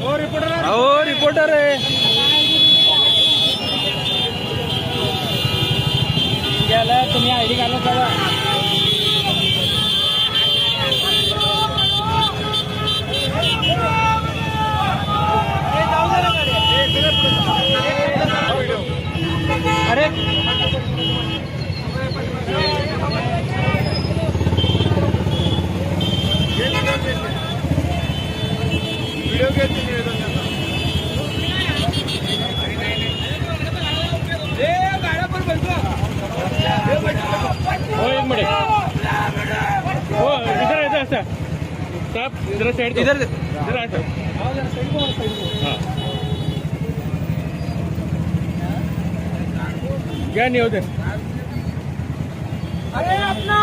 हो रिपोर्टर आहे. गेला तुम्ही आय डी काढून करा इधर इधर सर साहब इधर साइड इधर इधर आ सर हाँ क्या नियोजन अरे अपना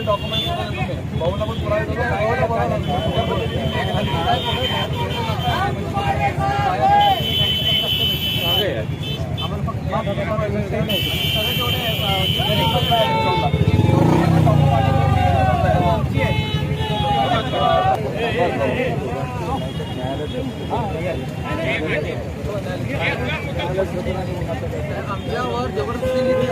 ते डॉक्युमेंट भाऊला पण बोलायचं भावाला बोलायला आम्हाला फक्त आमच्यावर जबरदस्ती निधी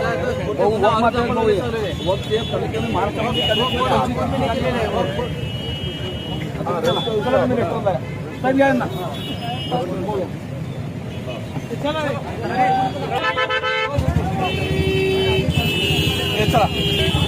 चला.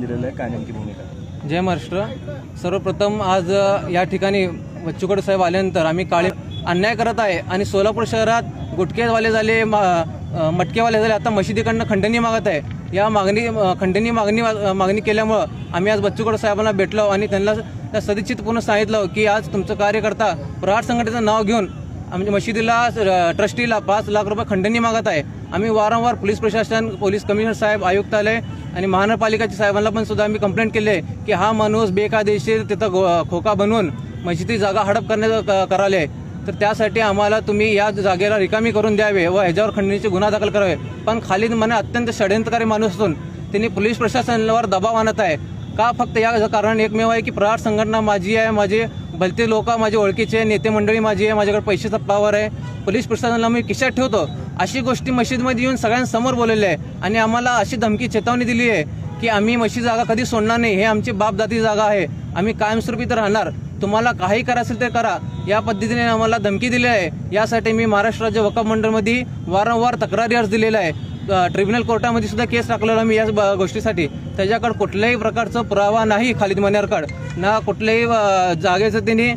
दिलेलं आहे. काय नेमकी भूमिका? जय महाराष्ट्र. सर्वप्रथम आज या ठिकाणी बच्चूकडे साहेब आल्यानंतर आम्ही काळे अन्याय करत आहे आणि सोलापूर शहरात गुटखेवाले झाले मटकेवाले झाले आता मशिदीकडनं खंडणी मागत आहे. या मागणी खंडणी मागणी मागणी केल्यामुळं आम्ही आज बच्चूकड साहेबांना भेटलो आणि त्यांना त्या सदिच्छितपूर्ण सांगितलं की आज तुमचं कार्यकर्ता प्रहार संघटनेचं नाव घेऊन आमच्या मशिदीला ट्रस्टीला पाच लाख रुपये खंडणी मागत आहे. आम्ही वारंवार पोलीस प्रशासन पोलीस कमिशनर साहेब आयुक्तालय आणि महानगरपालिकाच्या साहेबांना पण सुद्धा आम्ही कंप्लेंट केली आहे की हा माणूस बेकायदेशीर तिथं खोका बनवून मशिदी जागा हडप करण्याचं क- करायला आहे. तर त्यासाठी आम्हाला तुम्ही या जागेला रिकामी करून द्यावे व ह्याच्यावर खंडणीचे गुन्हा दाखल करावे. पण खालीद मने अत्यंत षडयंत्रकारी माणूस असून त्यांनी पोलीस प्रशासनावर दबाव आणत आहे. का फक्त या कारण एकमेव आहे की प्रहार संघटना माझी आहे माझे भलते लोक माझे ओळखीचे आहे, नेते मंडळी माझी आहे माझ्याकडे पैशाचा पावर आहे. पोलीस प्रशासनाला मी किशात ठेवतो. अशी गोष्टी मशीदमध्ये येऊन सगळ्यांसमोर बोललेल्या आहे. आणि आम्हाला अशी धमकी चेतावणी दिली आहे की आम्ही मशीद जागा कधी सोडणार नाही हे आमची बापदाती जागा आहे. आम्ही कायमस्वरूपी तर राहणार. तुम्हाला काही करायचं ते करा. या पद्धतीने आम्हाला धमकी दिली आहे. यासाठी मी महाराष्ट्र राज्य वकफ मंडळमध्ये वारंवार तक्रारी अर्ज दिलेला आहे. ट्रिब्युनल कोर्टामध्ये सुद्धा केस टाकलेला मी या ब- गोष्टीसाठी. त्याच्याकडे कुठल्याही प्रकारचा पुरावा नाही खालिद मनेरकडे ना कुठल्याही जागेचं त्यांनी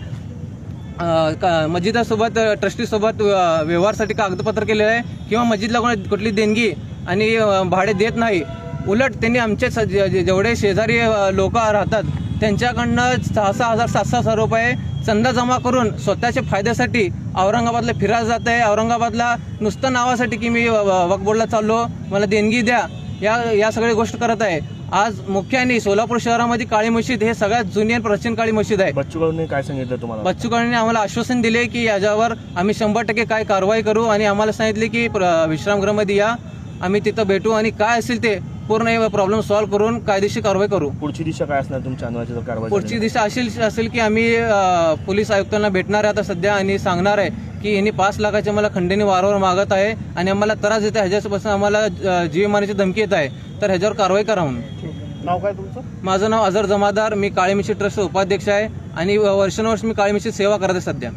मस्जिदासोबत ट्रस्टीसोबत व्यवहारसाठी कागदपत्र केलेलं आहे. किंवा मस्जिदला कोणी कुठली देणगी आणि भाडे देत नाही. उलट त्यांनी आमचे स- जे- जेवढे शेजारी लोक राहतात त्यांच्याकडनं सहा सहा हजार सात सहा हजार रुपये चंदा जमा करून स्वतःच्या फायद्यासाठी औरंगाबादला फिरायला जात आहे. औरंगाबादला नुसतं नावासाठी की मी वक चाललो मला देणगी द्या. या या सगळ्या गोष्ट करत आहे. आज मुख्याने सोलापूर शहरामध्ये काळी मशीद हे सगळ्यात जुनी आणि प्राचीन काळी मशीद आहे. बच्चू कडून काय सांगितलं तुम्हाला? बच्चू कडूंनी आम्हाला आश्वासन दिले की याच्यावर आम्ही शंभर टक्के काय कारवाई करू आणि आम्हाला सांगितले की विश्रामगृहामध्ये या. आम्ही तिथं भेटू आणि काय असेल ते पूर्ण प्रॉब्लेम सॉल्व्ह करून कायदेशीर कारवाई करू. पुढची दिशा काय असणार तुमच्या जर कारवाई पुढची? दिशा अशी असेल की आम्ही अ, पोलीस आयुक्तांना भेटणार आहे आता सध्या आणि सांगणार आहे. की यांनी पाच लाखाचे मला खंडणी वारंवार मागत आहे आणि आम्हाला त्रास देत आहे. ह्याच्यापासून आम्हाला जीव मारण्याची धमकी येत आहे. तर ह्याच्यावर कारवाई करा म्हणून. नाव काय तुमचं? माझं नाव अझर जमादार. मी काळेमिशी ट्रस्ट उपाध्यक्ष आहे. आणि वर्षानुवर्ष मी काळेमिशी सेवा करते सध्या.